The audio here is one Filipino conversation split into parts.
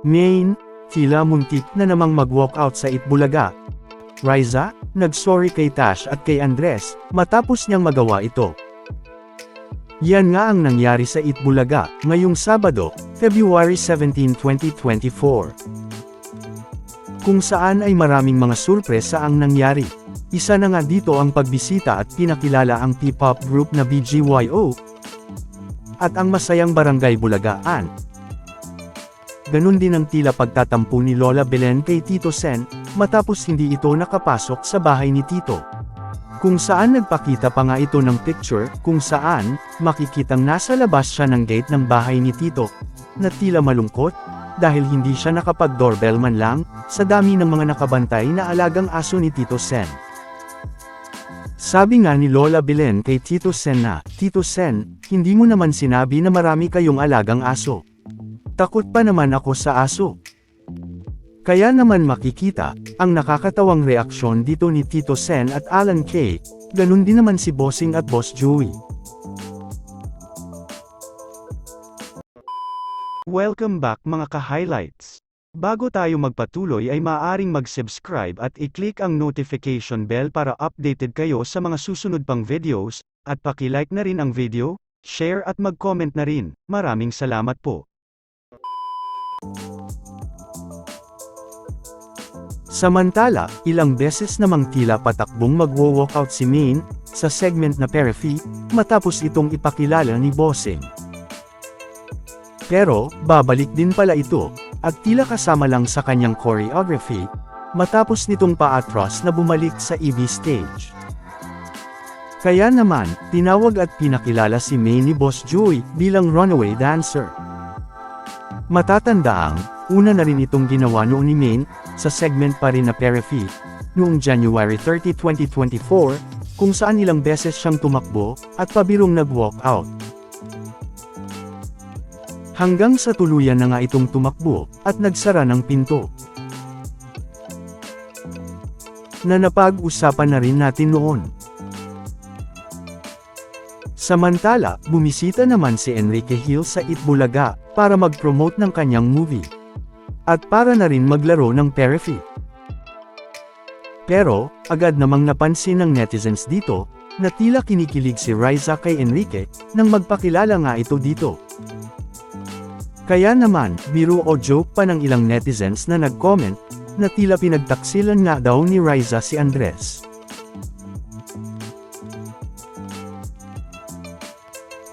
Maine, tila muntik na namang mag-walk out sa Itbulaga. Riza, nag-sorry kay Tash at kay Andres, matapos niyang magawa ito. Yan nga ang nangyari sa Itbulaga, ngayong Sabado, February 17, 2024. Kung saan ay maraming mga surpresa ang nangyari. Isa na nga dito ang pagbisita at pinakilala ang P-pop group na BGYO, at ang masayang barangay Bulagaan. Ganon din ang tila pagtatampo ni Lola Belen kay Tito Sen, matapos hindi ito nakapasok sa bahay ni Tito. Kung saan nagpakita pa nga ito ng picture, kung saan, makikitang nasa labas siya ng gate ng bahay ni Tito, na tila malungkot, dahil hindi siya nakapag-doorbell man lang, sa dami ng mga nakabantay na alagang aso ni Tito Sen. Sabi nga ni Lola Belen kay Tito Sen na, Tito Sen, hindi mo naman sinabi na marami kayong alagang aso. Takot pa naman ako sa aso. Kaya naman makikita, ang nakakatawang reaksyon dito ni Tito Sen at Alan Kay, ganun din naman si Bossing at Boss Joey. Welcome back mga ka-highlights. Bago tayo magpatuloy ay maaaring mag-subscribe at i-click ang notification bell para updated kayo sa mga susunod pang videos, at paki-like na rin ang video, share at mag-comment na rin. Maraming salamat po. Samantala, ilang beses namang tila patakbong magwo-walkout si Maine, sa segment na Perifee, matapos itong ipakilala ni Bossing. Pero, babalik din pala ito, at tila kasama lang sa kanyang choreography, matapos nitong paatros na bumalik sa EV stage. Kaya naman, tinawag at pinakilala si May ni Boss Joey bilang runaway dancer. Matatandaang, una na rin itong ginawa noon ni Maine, sa segment pa rin na Perifee, noong January 30, 2024, kung saan ilang beses siyang tumakbo, at pabirong nag-walk out. Hanggang sa tuluyan na nga itong tumakbo, at nagsara ng pinto. Na napag-usapan na rin natin noon. Samantala, bumisita naman si Enrique Hill sa Itbulaga, para mag-promote ng kanyang movie. At para na rin maglaro ng Perifee. Pero, agad namang napansin ng netizens dito, na tila kinikilig si Riza kay Enrique, nang magpakilala nga ito dito. Kaya naman, biro o joke pa ng ilang netizens na nag-comment, na tila pinagtaksilan nga daw ni Riza si Andres.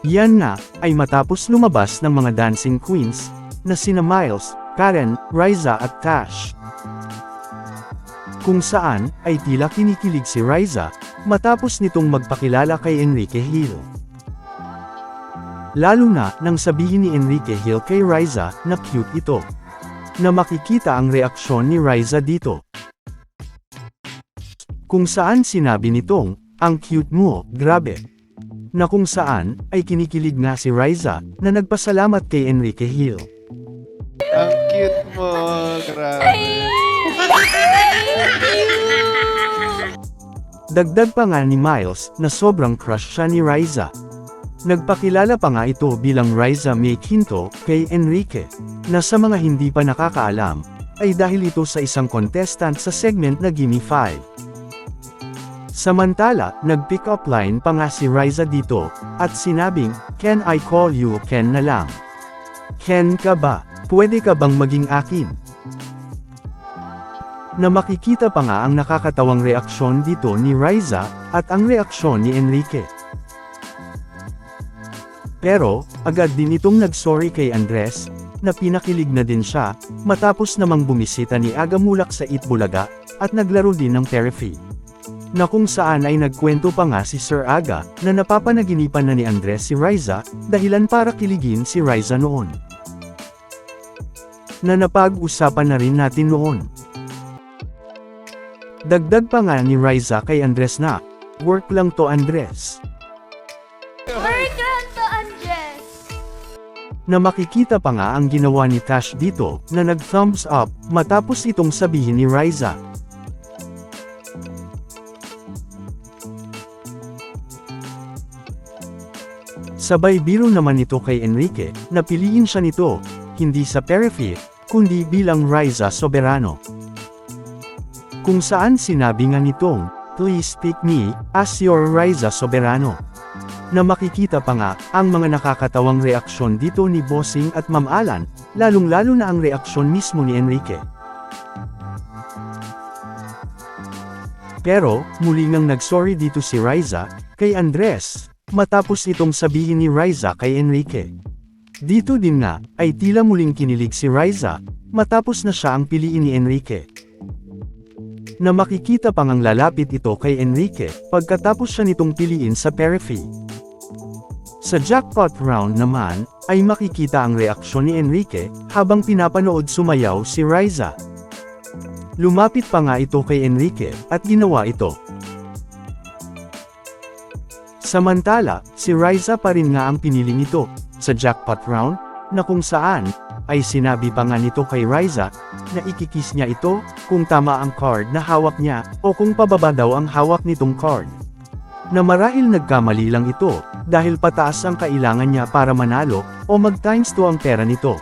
Yan nga, ay matapos lumabas ng mga dancing queens, na sina Miles, Karen, Riza at Tash. Kung saan, ay tila kinikilig si Riza, matapos nitong magpakilala kay Enrique Hill. Lalo na, nang sabihin ni Enrique Hill kay Riza, na cute ito. Na makikita ang reaksyon ni Riza dito. Kung saan sinabi nitong, ang cute mo, grabe. Na kung saan, ay kinikilig nga si Riza, na nagpasalamat kay Enrique Hill. Mo, grabe. Dagdag pa nga ni Miles, na sobrang crush siya ni Riza. Nagpakilala pa nga ito bilang Riza May Quinto, kay Enrique, na sa mga hindi pa nakakaalam, ay dahil ito sa isang contestant sa segment na Gimme 5. Samantala, nag-pick up line pa nga si Riza dito, at sinabing, Can I call you Ken na lang? Ken ka ba? Pwede ka bang maging akin? Na makikita pa nga ang nakakatawang reaksyon dito ni Riza, at ang reaksyon ni Enrique. Pero, agad din itong nag-sorry kay Andres, na pinakilig na din siya, matapos namang bumisita ni Aga Mulak sa Itbulaga, at naglaro din ng Perifee. Na kung saan ay nagkwento pa nga si Sir Aga, na napapanaginipan na ni Andres si Riza, dahilan para kiligin si Riza noon. Na napag-usapan na rin natin noon. Dagdag pa nga ni Riza kay Andres na, work lang to Andres. Work lang to, Andres! na makikita pa nga ang ginawa ni Tash dito, na nag-thumbs up, matapos itong sabihin ni Riza. Sabay biro naman ito kay Enrique, na piliin siya nito, hindi sa Perifee, kundi bilang Riza Soberano. Kung saan sinabi nga nitong, Please pick me, as your Riza Soberano. Na makikita pa nga, ang mga nakakatawang reaksyon dito ni Bossing at Ma'am Alan, lalong-lalo na ang reaksyon mismo ni Enrique. Pero, muli ngang nagsorry dito si Riza, kay Andres, matapos itong sabihin ni Riza kay Enrique. Dito din nga, ay tila muling kinilig si Riza, matapos na siya ang piliin ni Enrique. Na makikita pang ang lalapit ito kay Enrique, pagkatapos siya nitong piliin sa Perifee. Sa jackpot round naman, ay makikita ang reaksyon ni Enrique, habang pinapanood sumayaw si Riza. Lumapit pa nga ito kay Enrique, at ginawa ito. Samantala, si Riza pa rin nga ang pinili nito, sa jackpot round, na kung saan, ay sinabi pa nga nito kay Riza, na ikikis niya ito, kung tama ang card na hawak niya, o kung pababa daw ang hawak nitong card. Na marahil nagkamali lang ito, dahil pataas ang kailangan niya para manalo, o mag times 2 ang pera nito.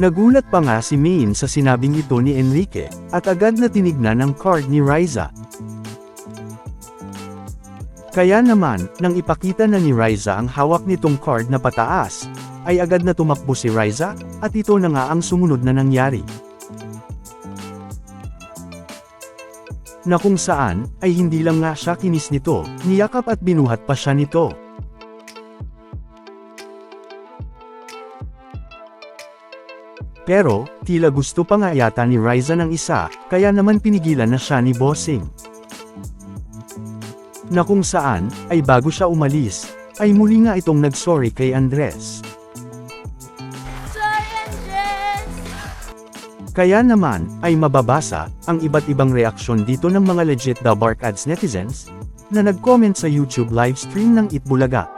Nagulat pa nga si Maine sa sinabing ito ni Enrique, at agad na tinignan ang card ni Riza. Kaya naman, nang ipakita na ni Riza ang hawak nitong card na pataas, ay agad na tumakbo si Riza, at ito na nga ang sumunod na nangyari. Na kung saan, ay hindi lang nga siya kinis nito, niyakap at binuhat pa siya nito. Pero, tila gusto pa nga yata ni Riza ng isa, kaya naman pinigilan na siya ni Bossing. Na kung saan, ay bago siya umalis, ay muli nga itong nagsorry kay Andres. Sorry, Andres! Kaya naman, ay mababasa, ang iba't ibang reaksyon dito ng mga legit The Bark Ads netizens, na nag-comment sa YouTube livestream ng Itbulaga.